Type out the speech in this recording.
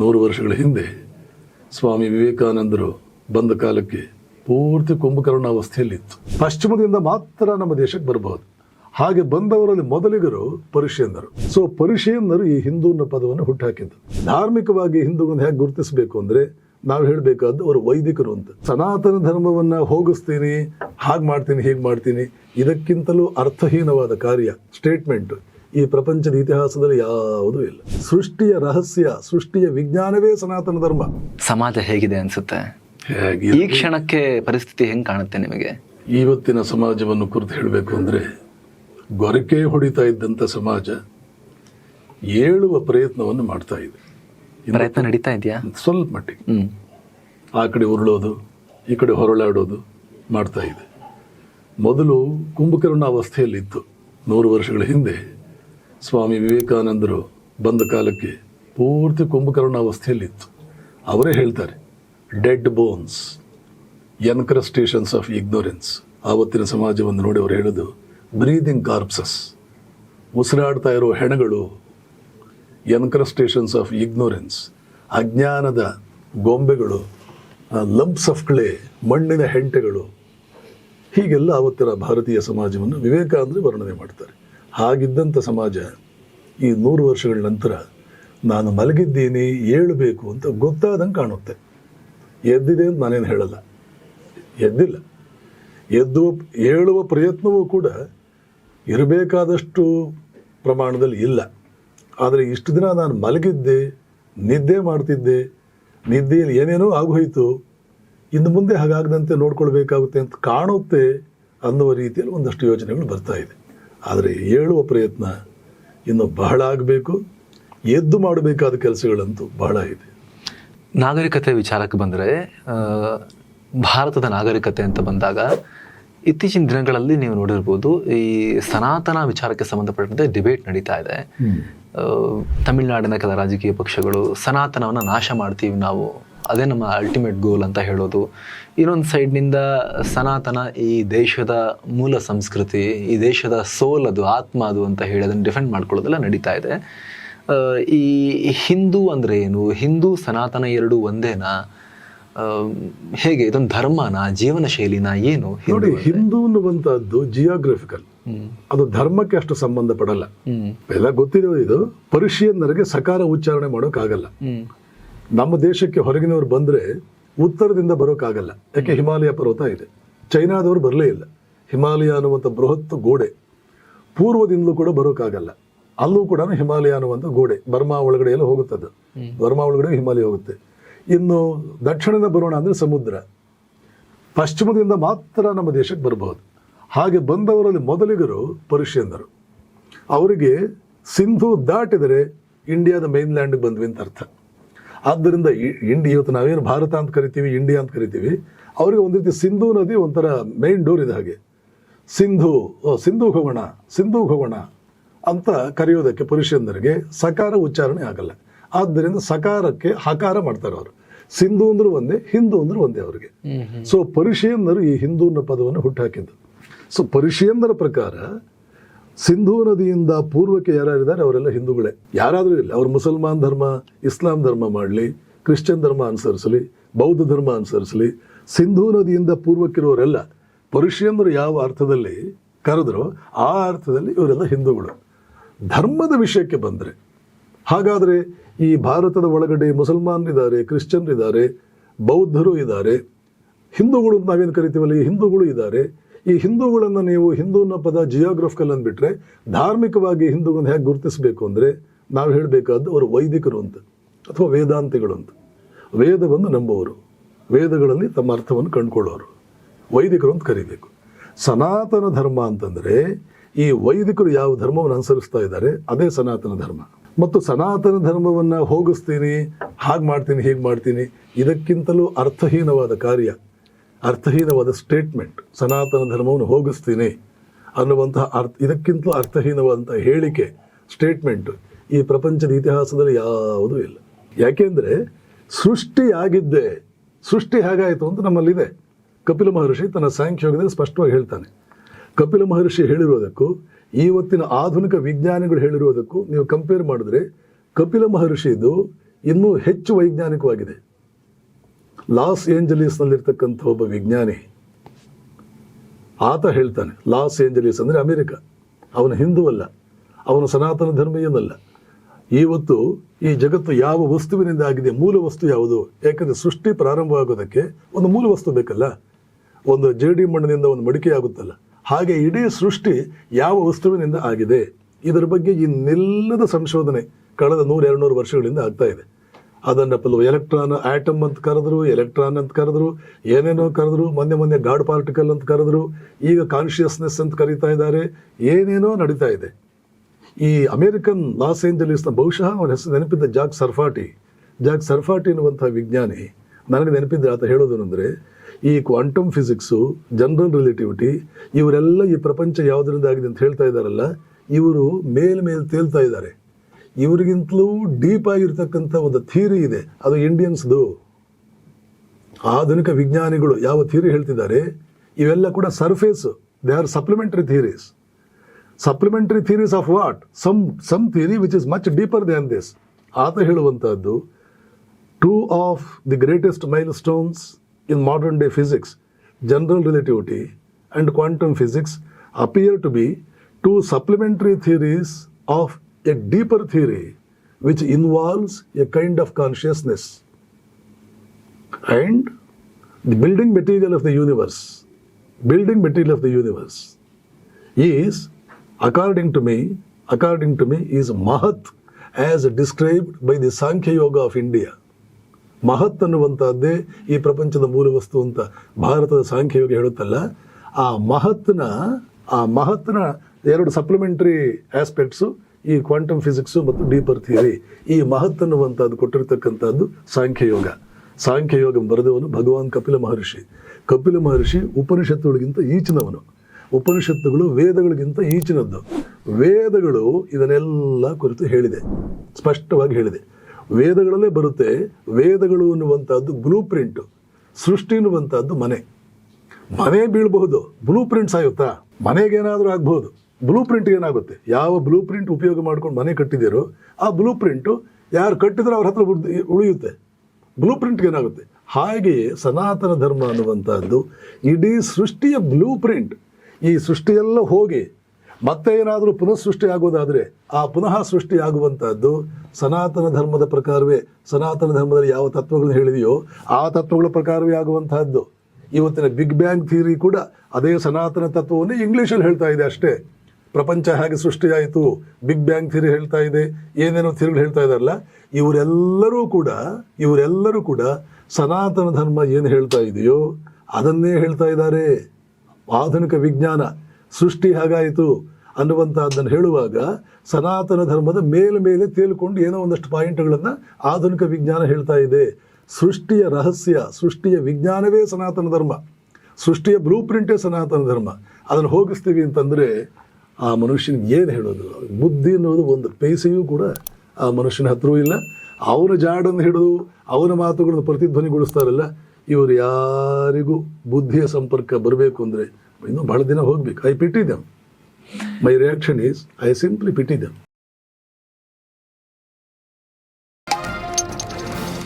ನೂರು ವರ್ಷಗಳ ಹಿಂದೆ ಸ್ವಾಮಿ ವಿವೇಕಾನಂದರು ಬಂದ ಕಾಲಕ್ಕೆ ಪೂರ್ತಿ ಕುಂಭಕರ್ಣ ಅವಸ್ಥೆಯಲ್ಲಿತ್ತು ಪಶ್ಚಿಮದಿಂದ ಮಾತ್ರ ನಮ್ಮ ದೇಶಕ್ಕೆ ಬರಬಹುದು. ಹಾಗೆ ಬಂದವರಲ್ಲಿ ಮೊದಲಿಗರು ಪರಿಶೇಂದರು ಸೊ ಪರಿಶೇಂದರು ಈ ಹಿಂದೂ ಅನ್ನೋ ಪದವನ್ನು ಹುಟ್ಟುಹಾಕಿದ್ದು ಧಾರ್ಮಿಕವಾಗಿ ಹಿಂದೂಗಳನ್ನು ಹೇಗೆ ಗುರುತಿಸಬೇಕು ಅಂದ್ರೆ ನಾವು ಹೇಳಬೇಕಾದ್ದು ಅವರು ವೈದಿಕರು ಅಂತ. ಸನಾತನ ಧರ್ಮವನ್ನ ಹೋಗಿಸ್ತೀನಿ, ಹಾಗೆ ಮಾಡ್ತೀನಿ, ಹೀಗೆ ಮಾಡ್ತೀನಿ, ಇದಕ್ಕಿಂತಲೂ ಅರ್ಥಹೀನವಾದ ಕಾರ್ಯ ಸ್ಟೇಟ್ಮೆಂಟ್ ಈ ಪ್ರಪಂಚದ ಇತಿಹಾಸದಲ್ಲಿ ಯಾವುದೂ ಇಲ್ಲ. ಸೃಷ್ಟಿಯ ರಹಸ್ಯ ಸೃಷ್ಟಿಯ ವಿಜ್ಞಾನವೇ ಸನಾತನ ಧರ್ಮ. ಸಮಾಜ ಹೇಗಿದೆ ಅನ್ಸುತ್ತೆ? ಈ ಕ್ಷಣಕ್ಕೆ ಪರಿಸ್ಥಿತಿ ಹೆಂಗ್ ಕಾಣುತ್ತೆ ನಿಮಗೆ? ಇವತ್ತಿನ ಸಮಾಜವನ್ನು ಕುರಿತು ಹೇಳಬೇಕು ಅಂದರೆ ಗೊರಕೆ ಹೊಡಿತಾ ಇದ್ದಂಥ ಸಮಾಜ ಏಳುವ ಪ್ರಯತ್ನವನ್ನು ಮಾಡ್ತಾ ಇದೆ. ಪ್ರಯತ್ನ ನಡೀತಾ ಇದೆಯಾ? ಸ್ವಲ್ಪ ಮಟ್ಟಿಗೆ. ಹ್ಮ್. ಆ ಕಡೆ ಉರುಳೋದು ಈ ಕಡೆ ಹೊರಳಾಡೋದು ಮಾಡ್ತಾ ಇದೆ. ಮೊದಲು ಕುಂಭಕರ್ಣ ಅವಸ್ಥೆಯಲ್ಲಿತ್ತು ನೂರು ವರ್ಷಗಳ ಹಿಂದೆ ಸ್ವಾಮಿ ವಿವೇಕಾನಂದರು ಬಂದ ಕಾಲಕ್ಕೆ ಪೂರ್ತಿ ಕುಂಭಕರ್ಣ ಅವಸ್ಥೆಯಲ್ಲಿತ್ತು ಅವರೇ ಹೇಳ್ತಾರೆ dead bones encrustations of ignorance ಆವತ್ತಿನ ಸಮಾಜವನ್ನು ನೋಡಿ ಅವರು ಹೇಳೋದು ಬ್ರೀದಿಂಗ್ ಕಾರ್ಪ್ಸಸ್ ಉಸಿರಾಡ್ತಾ ಇರೋ ಹೆಣಗಳು ಎನ್ಕ್ರಸ್ಟೇಷನ್ಸ್ ಆಫ್ ಇಗ್ನೋರೆನ್ಸ್ ಅಜ್ಞಾನದ ಗೊಂಬೆಗಳು ಲಂಪ್ಸ್ ಆಫ್ ಕ್ಲೇ ಮಣ್ಣಿನ ಹೆಂಟೆಗಳು. ಹೀಗೆಲ್ಲ ಆವತ್ತಿನ ಭಾರತೀಯ ಸಮಾಜವನ್ನು ವಿವೇಕಾನಂದರು ವರ್ಣನೆ ಮಾಡ್ತಾರೆ. ಹಾಗಿದ್ದಂಥ ಸಮಾಜ ಈ ನೂರು ವರ್ಷಗಳ ನಂತರ ನಾನು ಮಲಗಿದ್ದೀನಿ, ಏಳಬೇಕು ಅಂತ ಗೊತ್ತಾದಂಗೆ ಕಾಣುತ್ತೆ. ಎದ್ದಿದೆ ಅಂತ ನಾನೇನು ಹೇಳಲ್ಲ. ಎದ್ದಿಲ್ಲ. ಎದ್ದು ಏಳುವ ಪ್ರಯತ್ನವೂ ಕೂಡ ಇರಬೇಕಾದಷ್ಟು ಪ್ರಮಾಣದಲ್ಲಿ ಇಲ್ಲ. ಆದರೆ ಇಷ್ಟು ದಿನ ನಾನು ಮಲಗಿದ್ದೆ, ನಿದ್ದೆ ಮಾಡ್ತಿದ್ದೆ, ನಿದ್ದೆಯಲ್ಲಿ ಏನೇನೋ ಆಗೋಯಿತು, ಇನ್ನು ಮುಂದೆ ಹಾಗಾಗದಂತೆ ನೋಡ್ಕೊಳ್ಬೇಕಾಗುತ್ತೆ ಅಂತ ಕಾಣುತ್ತೆ ಅನ್ನುವ ರೀತಿಯಲ್ಲಿ ಒಂದಷ್ಟು ಯೋಚನೆಗಳು ಬರ್ತಾ ಇದೆ. ಆದರೆ ಹೇಳುವ ಪ್ರಯತ್ನ ಇನ್ನು ಬಹಳ ಆಗಬೇಕು ಎದ್ದು ಮಾಡಬೇಕಾದ ಕೆಲಸಗಳಂತೂ ಬಹಳ ಇದೆ. ನಾಗರಿಕತೆ ವಿಚಾರಕ್ಕೆ ಬಂದರೆ ಭಾರತದ ನಾಗರಿಕತೆ ಅಂತ ಬಂದಾಗ ಇತ್ತೀಚಿನ ದಿನಗಳಲ್ಲಿ ನೀವು ನೋಡಿರ್ಬೋದು ಈ ಸನಾತನ ವಿಚಾರಕ್ಕೆ ಸಂಬಂಧಪಟ್ಟಂತೆ ಡಿಬೇಟ್ ನಡೀತಾ ಇದೆ. ತಮಿಳುನಾಡಿನ ಕೆಲ ರಾಜಕೀಯ ಪಕ್ಷಗಳು ಸನಾತನವನ್ನು ನಾಶ ಮಾಡ್ತೀವಿ ನಾವು ಅದೇ ನಮ್ಮ ಅಲ್ಟಿಮೇಟ್ ಗೋಲ್ ಅಂತ ಹೇಳೋದು. ಇನ್ನೊಂದು ಸೈಡ್ನಿಂದ ಸನಾತನ ಈ ದೇಶದ ಮೂಲ ಸಂಸ್ಕೃತಿ ಈ ದೇಶದ ಸೋಲ್ ಅದು ಆತ್ಮ ಅದು ಅಂತ ಹೇಳಿ ಅದನ್ನು ಡಿಫೆಂಡ್ ಮಾಡ್ಕೊಳ್ಳೋದೆಲ್ಲ ನಡೀತಾ ಇದೆ. ಈ ಹಿಂದೂ ಅಂದರೆ ಏನು? ಹಿಂದೂ ಸನಾತನ ಎರಡು ಒಂದೇನಾ? ಹೇಗೆ? ಇದೊಂದು ಧರ್ಮನ? ಜೀವನ ಶೈಲಿನ? ಏನು ನೋಡಿ ಹಿಂದೂ ಅನ್ನುವಂಥದ್ದು ಜಿಯೋಗ್ರಫಿಕಲ್ ಅದು ಧರ್ಮಕ್ಕೆ ಅಷ್ಟು ಸಂಬಂಧ ಪಡಲ್ಲ ಹ್ಮ್. ಎಲ್ಲ ಗೊತ್ತಿರೋ ಇದು. ಪರ್ಷಿಯನ್ನರಿಗೆ ಸಕಾರ ಉಚ್ಚಾರಣೆ ಮಾಡೋಕ್ಕಾಗಲ್ಲ. ನಮ್ಮ ದೇಶಕ್ಕೆ ಹೊರಗಿನವರು ಬಂದ್ರೆ ಉತ್ತರದಿಂದ ಬರೋಕ್ಕಾಗಲ್ಲ ಯಾಕೆ? ಹಿಮಾಲಯ ಪರ್ವತ ಇದೆ. ಚೈನಾದವರು ಬರಲೇ ಇಲ್ಲ. ಹಿಮಾಲಯ ಅನ್ನುವಂಥ ಬೃಹತ್ ಗೋಡೆ ಪೂರ್ವದಿಂದಲೂ ಕೂಡ ಬರೋಕ್ಕಾಗಲ್ಲ ಅಲ್ಲೂ ಕೂಡ ಹಿಮಾಲಯ ಅನ್ನುವಂಥ ಗೋಡೆ ಬರ್ಮಾ ಒಳಗಡೆ ಎಲ್ಲ ಹೋಗುತ್ತದೆ ಬರ್ಮಾ ಒಳಗಡೆ ಹಿಮಾಲಯ ಹೋಗುತ್ತೆ. ಇನ್ನು ದಕ್ಷಿಣದಿಂದ ಬರೋಣ ಅಂದ್ರೆ ಸಮುದ್ರ. ಪಶ್ಚಿಮದಿಂದ ಮಾತ್ರ ನಮ್ಮ ದೇಶಕ್ಕೆ ಬರಬಹುದು. ಹಾಗೆ ಬಂದವರಲ್ಲಿ ಮೊದಲಿಗರು ಪರ್ಷಿಯನ್ನರು ಅವರಿಗೆ ಸಿಂಧು ದಾಟಿದರೆ ಇಂಡಿಯಾದ ಮೈನ್ಲ್ಯಾಂಡ್ಗೆ ಬಂದ್ವಿ ಅಂತ ಅರ್ಥ. ಆದ್ದರಿಂದ ಇಂಡಿ ಇವತ್ತು ನಾವೇನು ಭಾರತ ಅಂತ ಕರಿತೀವಿ ಇಂಡಿಯಾ ಅಂತ ಕರಿತೀವಿ ಅವರಿಗೆ ಒಂದು ರೀತಿ ಸಿಂಧೂ ನದಿ ಒಂಥರ ಮೇನ್ ಡೋರ್ ಇದೆ ಹಾಗೆ. ಸಿಂಧು ಸಿಂಧು ಹೋಗೋಣ ಸಿಂಧು ಹೋಗೋಣ ಅಂತ ಕರೆಯೋದಕ್ಕೆ ಪುರುಷಂದರಿಗೆ ಸಕಾರ ಉಚ್ಚಾರಣೆ ಆಗಲ್ಲ. ಆದ್ದರಿಂದ ಸಕಾರಕ್ಕೆ ಹಕಾರ ಮಾಡ್ತಾರೆ ಅವರು. ಸಿಂಧು ಅಂದ್ರೂ ಒಂದೇ ಹಿಂದೂ ಅಂದ್ರೂ ಒಂದೇ ಅವರಿಗೆ. ಸೊ ಪರ್ಷಿಯನ್ನರು ಈ ಹಿಂದೂ ಅನ್ನೋ ಪದವನ್ನು ಹುಟ್ಟುಹಾಕಿದ್ದು ಸೊ ಪರ್ಷಿಯನ್ನರ ಪ್ರಕಾರ ಸಿಂಧೂ ನದಿಯಿಂದ ಪೂರ್ವಕ್ಕೆ ಯಾರ್ಯಾರಿದ್ದಾರೆ ಅವರೆಲ್ಲ ಹಿಂದೂಗಳೇ. ಯಾರಾದರೂ ಇಲ್ಲ ಅವ್ರು ಮುಸಲ್ಮಾನ್ ಧರ್ಮ, ಇಸ್ಲಾಂ ಧರ್ಮ ಮಾಡಲಿ, ಕ್ರಿಶ್ಚಿಯನ್ ಧರ್ಮ ಅನುಸರಿಸಲಿ, ಬೌದ್ಧ ಧರ್ಮ ಅನುಸರಿಸಲಿ, ಸಿಂಧೂ ನದಿಯಿಂದ ಪೂರ್ವಕ್ಕಿರೋರೆಲ್ಲ ಪರ್ಷಿಯನ್ನರು ಯಾವ ಅರ್ಥದಲ್ಲಿ ಕರೆದ್ರು ಆ ಅರ್ಥದಲ್ಲಿ ಇವರೆಲ್ಲ ಹಿಂದೂಗಳು. ಧರ್ಮದ ವಿಷಯಕ್ಕೆ ಬಂದರೆ, ಹಾಗಾದರೆ ಈ ಭಾರತದ ಒಳಗಡೆ ಮುಸಲ್ಮಾನರಿದ್ದಾರೆ, ಕ್ರಿಶ್ಚಿಯನ್ರಿದ್ದಾರೆ, ಬೌದ್ಧರು ಇದ್ದಾರೆ, ಹಿಂದೂಗಳು ನಾವೇನು ಕರಿತೀವಲ್ಲ? ಹಿಂದೂಗಳು ಇದ್ದಾರೆ. ಈ ಹಿಂದೂಗಳನ್ನು ನೀವು ಹಿಂದೂ ಅನ್ನೋ ಪದ ಜಿಯೋಗ್ರಫಿಕಲ್ ಅಂದ್ಬಿಟ್ರೆ ಧಾರ್ಮಿಕವಾಗಿ ಹಿಂದೂಗಳನ್ನು ಹೇಗೆ ಗುರುತಿಸಬೇಕು ಅಂದರೆ ನಾವು ಹೇಳಬೇಕಾದ್ದು ಅವರು ವೈದಿಕರು ಅಂತ ಅಥವಾ ವೇದಾಂತಿಗಳು ಅಂತ. ವೇದವನ್ನು ನಂಬುವರು ವೇದಗಳಲ್ಲಿ ತಮ್ಮ ಅರ್ಥವನ್ನು ಕಂಡುಕೊಳ್ಳೋರು. ವೈದಿಕರು ಅಂತ ಕರಿಬೇಕು. ಸನಾತನ ಧರ್ಮ ಅಂತಂದರೆ ಈ ವೈದಿಕರು ಯಾವ ಧರ್ಮವನ್ನು ಅನುಸರಿಸ್ತಾ ಇದ್ದಾರೆ ಅದೇ ಸನಾತನ ಧರ್ಮ. ಮತ್ತು ಸನಾತನ ಧರ್ಮವನ್ನು ಹೋಗಿಸ್ತೀನಿ, ಹಾಗೆ ಮಾಡ್ತೀನಿ, ಹೀಗೆ ಮಾಡ್ತೀನಿ ಇದಕ್ಕಿಂತಲೂ ಅರ್ಥಹೀನವಾದ ಕಾರ್ಯ ಅರ್ಥಹೀನವಾದ ಸ್ಟೇಟ್ಮೆಂಟ್ ಸನಾತನ ಧರ್ಮವನ್ನು ಹೋಗಿಸ್ತೀನಿ ಅನ್ನುವಂತಹ ಅರ್ಥ, ಇದಕ್ಕಿಂತಲೂ ಅರ್ಥಹೀನವಾದಂಥ ಹೇಳಿಕೆ ಸ್ಟೇಟ್ಮೆಂಟ್ ಈ ಪ್ರಪಂಚದ ಇತಿಹಾಸದಲ್ಲಿ ಯಾವುದೂ ಇಲ್ಲ. ಯಾಕೆಂದರೆ ಸೃಷ್ಟಿ ಆಗಿದ್ದೆ ಸೃಷ್ಟಿ ಹೇಗಾಯಿತು ಅಂತ ನಮ್ಮಲ್ಲಿದೆ. ಕಪಿಲ ಮಹರ್ಷಿ ತನ್ನ ಸಾಂಖ್ಯೋಗದಲ್ಲಿ ಸ್ಪಷ್ಟವಾಗಿ ಹೇಳ್ತಾನೆ. ಕಪಿಲ ಮಹರ್ಷಿ ಹೇಳಿರೋದಕ್ಕೂ ಇವತ್ತಿನ ಆಧುನಿಕ ವಿಜ್ಞಾನಿಗಳು ಹೇಳಿರೋದಕ್ಕೂ ನೀವು ಕಂಪೇರ್ ಮಾಡಿದ್ರೆ ಕಪಿಲ ಮಹರ್ಷಿದು ಇನ್ನೂ ಹೆಚ್ಚು ವೈಜ್ಞಾನಿಕವಾಗಿದೆ. ಲಾಸ್ ಏಂಜಲೀಸ್ನಲ್ಲಿರ್ತಕ್ಕಂಥ ಒಬ್ಬ ವಿಜ್ಞಾನಿ. ಆತ ಹೇಳ್ತಾನೆ, ಲಾಸ್ ಏಂಜಲೀಸ್ ಅಂದರೆ ಅಮೆರಿಕ. ಅವನು ಹಿಂದೂ ಅಲ್ಲ, ಅವನು ಸನಾತನ ಧರ್ಮೀಯನಲ್ಲ ಇವತ್ತು ಈ ಜಗತ್ತು ಯಾವ ವಸ್ತುವಿನಿಂದ ಆಗಿದೆ, ಮೂಲ ವಸ್ತು ಯಾವುದು? ಯಾಕಂದರೆ ಸೃಷ್ಟಿ ಪ್ರಾರಂಭವಾಗೋದಕ್ಕೆ ಒಂದು ಮೂಲ ವಸ್ತು ಬೇಕಲ್ಲ. ಒಂದು ಜೇಡಿ ಮಣ್ಣಿನಿಂದ ಒಂದು ಮಡಿಕೆ ಆಗುತ್ತಲ್ಲ. ಹಾಗೆ ಇಡೀ ಸೃಷ್ಟಿ ಯಾವ ವಸ್ತುವಿನಿಂದ ಆಗಿದೆ? ಇದರ ಬಗ್ಗೆ ಇನ್ನೆಲ್ಲದ ಸಂಶೋಧನೆ ಕಳೆದ ನೂರ, ಎರಡುನೂರು ವರ್ಷಗಳಿಂದ ಆಗ್ತಾ ಇದೆ. ಅದನ್ನ ಪಲ್ಲು ಎಲೆಕ್ಟ್ರಾನ್ ಆಟಮ್ ಅಂತ ಕರೆದ್ರು ಎಲೆಕ್ಟ್ರಾನ್ ಅಂತ ಕರೆದ್ರು, ಏನೇನೋ ಕರೆದ್ರು, ಮೊನ್ನೆ ಮೊನ್ನೆ ಗಾಡ್ ಪಾರ್ಟಿಕಲ್ ಅಂತ ಕರೆದ್ರು, ಈಗ ಕಾನ್ಶಿಯಸ್ನೆಸ್ ಅಂತ ಕರೀತಾ ಇದ್ದಾರೆ, ಏನೇನೋ ನಡೀತಾ ಇದೆ. ಈ ಅಮೆರಿಕನ್ ಲಾಸ್ ಏಂಜಲೀಸ್ನ ಬಹುಶಃ ಅವನ ಹೆಸರು ನೆನಪಿದ್ದ ಜಾಕ್ ಸರ್ಫಾಟಿ. ಜಾಕ್ ಸರ್ಫಾಟಿ ಎನ್ನುವಂಥ ವಿಜ್ಞಾನಿ, ನನಗೆ ನೆನಪಿದ್ದ ಆತ ಹೇಳೋದು ಅಂದರೆ ಈ ಕ್ವಾಂಟಮ್ ಫಿಸಿಕ್ಸು, ಜನರಲ್ ರಿಲೇಟಿವಿಟಿ, ಇವರೆಲ್ಲ ಈ ಪ್ರಪಂಚ ಯಾವುದರಿಂದ ಆಗಿದೆ ಅಂತ ಹೇಳ್ತಾ ಇದ್ದಾರಲ್ಲ, ಇವರು ಮೇಲ್ ಮೇಲ್ ತೇಲ್ತಾ ಇದ್ದಾರೆ. ಇವರಿಗಿಂತಲೂ ಡೀಪ್ ಆಗಿರ್ತಕ್ಕಂಥ ಒಂದು ಥಿಯರಿ ಇದೆ. ಅದು ಇಂಡಿಯನ್ಸ್ದು. ಆಧುನಿಕ ವಿಜ್ಞಾನಿಗಳು ಯಾವ ಥಿಯರಿ ಹೇಳ್ತಿದ್ದಾರೆ? ಇವೆಲ್ಲ ಕೂಡ surface they are supplementary theories supplementary theories of what some some theory which is much deeper than this ಆತ ಹೇಳುವಂಥದ್ದು two of the greatest milestones in modern day physics general relativity and quantum physics appear to be two supplementary theories of a deeper theory which involves a kind of consciousness and the building material of the universe building material of the universe is according to me according to me is mahat as described by the sankhya yoga of india ಮಹತ್ ಅನ್ನುವಂಥದ್ದೇ ಈ ಪ್ರಪಂಚದ ಮೂಲ ವಸ್ತು ಅಂತ ಭಾರತದ ಸಾಂಖ್ಯಯೋಗ ಹೇಳುತ್ತಲ್ಲ ಆ ಮಹತ್ನ ಆ ಮಹತ್ನ ಎರಡು ಸಪ್ಲಿಮೆಂಟ್ರಿ ಆಸ್ಪೆಕ್ಟ್ಸು ಈ ಕ್ವಾಂಟಮ್ ಫಿಸಿಕ್ಸು ಮತ್ತು ಡೀಪರ್ ಥಿಯರಿ ಈ ಮಹತ್ ಅನ್ನುವಂಥದ್ದು ಕೊಟ್ಟಿರ್ತಕ್ಕಂಥದ್ದು ಸಾಂಖ್ಯಯೋಗ. ಸಾಂಖ್ಯಯೋಗ ಬರೆದವನು ಭಗವಾನ್ ಕಪಿಲ ಮಹರ್ಷಿ. ಕಪಿಲ ಮಹರ್ಷಿ ಉಪನಿಷತ್ತುಗಳಿಗಿಂತ ಈಚಿನವನು. ಉಪನಿಷತ್ತುಗಳು ವೇದಗಳಿಗಿಂತ ಈಚಿನದ್ದು. ವೇದಗಳು ಇದನ್ನೆಲ್ಲ ಕುರಿತು ಹೇಳಿದೆ. ಸ್ಪಷ್ಟವಾಗಿ ಹೇಳಿದೆ. ವೇದಗಳಲ್ಲೇ ಬರುತ್ತೆ ವೇದಗಳು ಅನ್ನುವಂಥದ್ದು ಬ್ಲೂ ಪ್ರಿಂಟು ಸೃಷ್ಟಿ ಅನ್ನುವಂಥದ್ದು ಮನೆ. ಮನೆ ಬೀಳಬಹುದು ಬ್ಲೂ ಪ್ರಿಂಟ್ ಸಾಯುತ್ತಾ? ಮನೆಗೇನಾದರೂ ಆಗ್ಬಹುದು. ಬ್ಲೂ ಪ್ರಿಂಟ್ ಏನಾಗುತ್ತೆ? ಯಾವ ಬ್ಲೂ ಪ್ರಿಂಟ್ ಉಪಯೋಗ ಮಾಡ್ಕೊಂಡು ಮನೆ ಕಟ್ಟಿದಿರೋ ಆ ಬ್ಲೂ ಪ್ರಿಂಟು ಯಾರು ಕಟ್ಟಿದ್ರೆ ಅವ್ರ ಹತ್ರ ಉಳಿಯುತ್ತೆ. ಬ್ಲೂ ಪ್ರಿಂಟ್ಗೆ ಏನಾಗುತ್ತೆ? ಹಾಗೆಯೇ ಸನಾತನ ಧರ್ಮ ಅನ್ನುವಂಥದ್ದು, ಇಡೀ ಸೃಷ್ಟಿಯ ಬ್ಲೂ ಪ್ರಿಂಟ್ ಈ ಸೃಷ್ಟಿಯೆಲ್ಲ ಹೋಗಿ, ಮತ್ತೆ ಏನಾದರೂ ಪುನಃ ಸೃಷ್ಟಿ ಆಗೋದಾದರೆ, ಆ ಪುನಃ ಸೃಷ್ಟಿ ಆಗುವಂಥದ್ದು ಸನಾತನ ಧರ್ಮದ ಪ್ರಕಾರವೇ. ಸನಾತನ ಧರ್ಮದಲ್ಲಿ ಯಾವ ತತ್ವಗಳನ್ನು ಹೇಳಿದೆಯೋ, ಆ ತತ್ವಗಳ ಪ್ರಕಾರವೇ ಆಗುವಂತಹದ್ದು ಇವತ್ತಿನ ಬಿಗ್ ಬ್ಯಾಂಗ್ ಥಿಯರಿ ಕೂಡ ಅದೇ ಸನಾತನ ತತ್ವವನ್ನು ಇಂಗ್ಲೀಷಲ್ಲಿ ಹೇಳ್ತಾ ಇದೆ ಅಷ್ಟೇ. ಪ್ರಪಂಚ ಹೇಗೆ ಸೃಷ್ಟಿಯಾಯಿತು ಬಿಗ್ ಬ್ಯಾಂಗ್ ಥಿರಿ ಹೇಳ್ತಾ ಇದೆ, ಏನೇನೋ ಥಿರಿಗಳು ಹೇಳ್ತಾ ಇದ್ದಾರಲ್ಲ, ಇವರೆಲ್ಲರೂ ಕೂಡ ಇವರೆಲ್ಲರೂ ಕೂಡ ಸನಾತನ ಧರ್ಮ ಏನು ಹೇಳ್ತಾ ಇದೆಯೋ, ಅದನ್ನೇ ಹೇಳ್ತಾ ಇದ್ದಾರೆ. ಆಧುನಿಕ ವಿಜ್ಞಾನ, ಸೃಷ್ಟಿ ಹೇಗಾಯಿತು ಅನ್ನುವಂಥದ್ದನ್ನು ಹೇಳುವಾಗ ಸನಾತನ ಧರ್ಮದ ಮೇಲೆ ಮೇಲೆ ತೇಲ್ಕೊಂಡು ಏನೋ ಒಂದಷ್ಟು ಪಾಯಿಂಟ್ಗಳನ್ನು ಆಧುನಿಕ ವಿಜ್ಞಾನ ಹೇಳ್ತಾ ಇದೆ. ಸೃಷ್ಟಿಯ ರಹಸ್ಯ, ಸೃಷ್ಟಿಯ ವಿಜ್ಞಾನವೇ ಸನಾತನ ಧರ್ಮ. ಸೃಷ್ಟಿಯ ಬ್ಲೂ ಪ್ರಿಂಟೇ ಸನಾತನ ಧರ್ಮ. ಅದನ್ನು ಹೋಗಿಸ್ತೀವಿ ಅಂತಂದರೆ ಆ ಮನುಷ್ಯನಿಗೆ ಏನು ಹೇಳೋದು? ಬುದ್ಧಿ ಅನ್ನೋದು ಒಂದು ಪೈಸೆಯೂ ಕೂಡ ಆ ಮನುಷ್ಯನ ಹತ್ರವೂ ಇಲ್ಲ. ಅವನ ಜಾಡನ್ನು ಹಿಡಿದು ಅವನ ಮಾತುಗಳನ್ನು ಪ್ರತಿಧ್ವನಿಗೊಳಿಸ್ತಾರಲ್ಲ, ಇವರು ಯಾರಿಗೂ ಬುದ್ಧಿಯ ಸಂಪರ್ಕ ಬರಬೇಕು ಅಂದರೆ ಇನ್ನೂ ಬಹಳ ದಿನ ಹೋಗ್ಬೇಕು. I pity them my reaction is I simply pity them